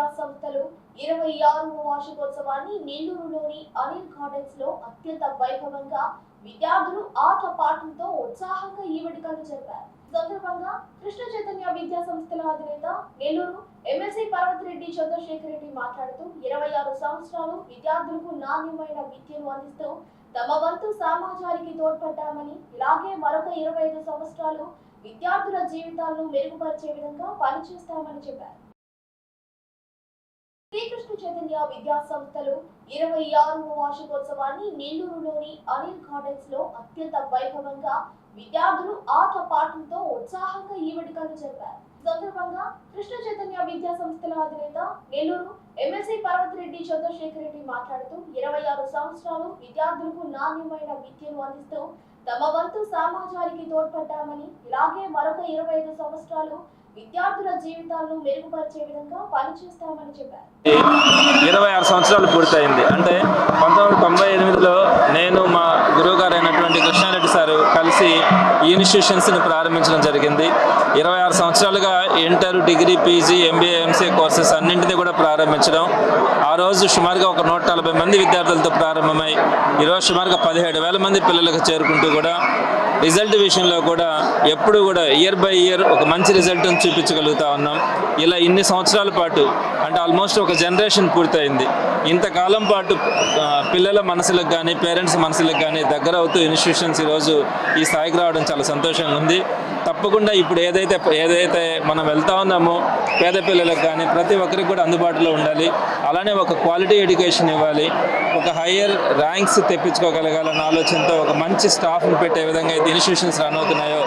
విద్యా సంస్థలు ఇరవై ఆరవ వార్షికోత్సవాన్ని నెల్లూరులోని అనిల్ గార్డెన్స్లో అత్యంత వైభవంగా విద్యార్థులు ఆట పాటలతో ఉత్సాహంగా ఈ వేడుకలు జరిపారు. సందర్భంగా కృష్ణ చైతన్య విద్యా సంస్థల అధినేత నెల్లూరు ఎమ్మెల్సీ పర్వతిరెడ్డి చంద్రశేఖర్ రెడ్డి మాట్లాడుతూ ఇరవై ఆరు సంవత్సరాలు విద్యార్థులకు నాణ్యమైన విద్యను అందిస్తూ తమ వంతు సమాజానికి తోడ్పడ్డామని ఇలాగే మరొక ఇరవై ఐదు సంవత్సరాలు విద్యార్థుల జీవితాలను మెరుగుపరిచే విధంగా పనిచేస్తామని చెప్పారు. శ్రీకృష్ణ చైతన్య విద్యా సంస్థలు ఇరవై ఆరవ వార్షికోత్సవాన్ని నెల్లూరులోని అనిల్ గార్డెన్స్లో అత్యంత వైభవంగా విద్యార్థులు ఆట పాటలతో ఉత్సాహంగా ఈ వేడుకలు జరిపారు. సందర్భంగా కృష్ణ చైతన్య విద్యా సంస్థల అధినేత నెల్లూరు ఎమ్మెల్సీ పర్వతిరెడ్డి చంద్రశేఖర్ రెడ్డి మాట్లాడుతూ ఇరవై ఆరు సంవత్సరాలు విద్యార్థులకు నాణ్యమైన విద్యను అందిస్తూ తమ వంతు సమాజానికి తోడ్పడ్డామని ఇలాగే మరొక ఇరవై ఐదు సంవత్సరాలు విద్యార్థుల జీవితాలను మెరుగుపరిచే విధంగా పనిచేస్తామని చెప్పారు. ఇరవై ఆరు సంవత్సరాలు పూర్తయింది. అంటే పంతొమ్మిది వందల తొంభై ఎనిమిదిలో నేను మా గురువుగారు అయినటువంటి కృష్ణారెడ్డి సారు కలిసి ఈ ఇన్స్టిట్యూషన్స్ని ప్రారంభించడం జరిగింది. ఇరవై ఆరు సంవత్సరాలుగా inter degree PG MBA MCA courses అన్నింటినీ కూడా ప్రారంభించడం. ఆ రోజు సుమారుగా ఒక నూట నలభై మంది విద్యార్థులతో ప్రారంభమై ఈరోజు సుమారుగా పదిహేడు వేల మంది పిల్లలకు చేరుకుంటూ కూడా రిజల్ట్ విషయంలో కూడా ఎప్పుడు కూడా ఇయర్ బై ఇయర్ ఒక మంచి రిజల్ట్ని చూపించగలుగుతా ఉన్నాం. ఇలా ఇన్ని సంవత్సరాల పాటు అంటే ఆల్మోస్ట్ ఒక జనరేషన్ పూర్తయింది. ఇంతకాలం పాటు పిల్లల మనసులకు కానీ పేరెంట్స్ మనసులకు కానీ దగ్గర అవుతూ ఇన్స్టిట్యూషన్స్ ఈరోజు ఈ స్థాయికి రావడం చాలా సంతోషంగా ఉంది. తప్పకుండా ఇప్పుడు ఏదైతే ఏదైతే మనం వెళ్తా ఉన్నామో పేద పిల్లలకు కానీ ప్రతి ఒక్కరికి కూడా అందుబాటులో ఉండాలి. అలానే ఒక క్వాలిటీ ఎడ్యుకేషన్ ఇవ్వాలి. ఒక హయ్యర్ ర్యాంక్స్ తెప్పించుకోగలగాలన్న ఆలోచనతో ఒక మంచి స్టాఫ్ని పెట్టే విధంగా అయితే ఇన్స్టిట్యూషన్స్ రన్ అవుతున్నాయో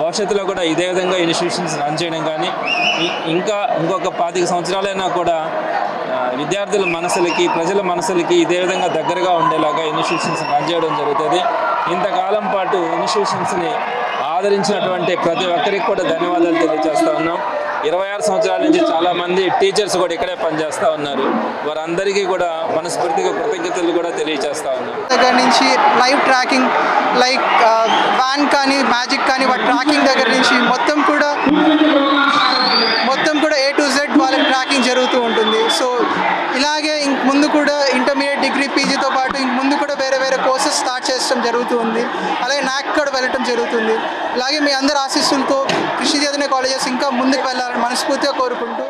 భవిష్యత్తులో కూడా ఇదే విధంగా ఇన్స్టిట్యూషన్స్ రన్ చేయడం కానీ ఇంకా ఇంకొక పాతిక సంవత్సరాలైనా కూడా విద్యార్థుల మనసులకి ప్రజల మనసులకి ఇదే విధంగా దగ్గరగా ఉండేలాగా ఇన్స్టిట్యూషన్స్ రన్ చేయడం జరుగుతుంది. ఇంతకాలం పాటు ఇన్స్టిట్యూషన్స్ని ఆదరించినటువంటి ప్రతి ఒక్కరికి కూడా ధన్యవాదాలు తెలియజేస్తూ ఉన్నాం. ఇరవై ఆరు సంవత్సరాల నుంచి చాలామంది టీచర్స్ కూడా ఇక్కడే పనిచేస్తూ ఉన్నారు. వారందరికీ కూడా మనస్ఫూర్తిగా కృతజ్ఞతలు కూడా తెలియజేస్తూ ఉన్నాం. దగ్గర నుంచి లైవ్ ట్రాకింగ్ లైక్ వ్యాన్ కానీ మ్యాజిక్ కానీ వాటి ట్రాకింగ్ దగ్గర నుంచి మొత్తం కూడా ఏ టు జెడ్ వాళ్ళకి ట్రాకింగ్ జరుగుతూ ఉంటుంది సో ఇలాగే ఇంక ముందు కూడా ఇంటర్మీడియట్ డిగ్రీ పీజీతో ఇంక ముందు కూడా వేరే వేరే కోర్సెస్ స్టార్ట్ చేయడం జరుగుతుంది. అలాగే నాకు కూడా వెళ్ళటం జరుగుతుంది. అలాగే మీ అందరి ఆశీస్సులతో కృషి చైతన్య కాలేజెస్ ఇంకా ముందుకు వెళ్ళాలని మనస్ఫూర్తిగా కోరుకుంటూ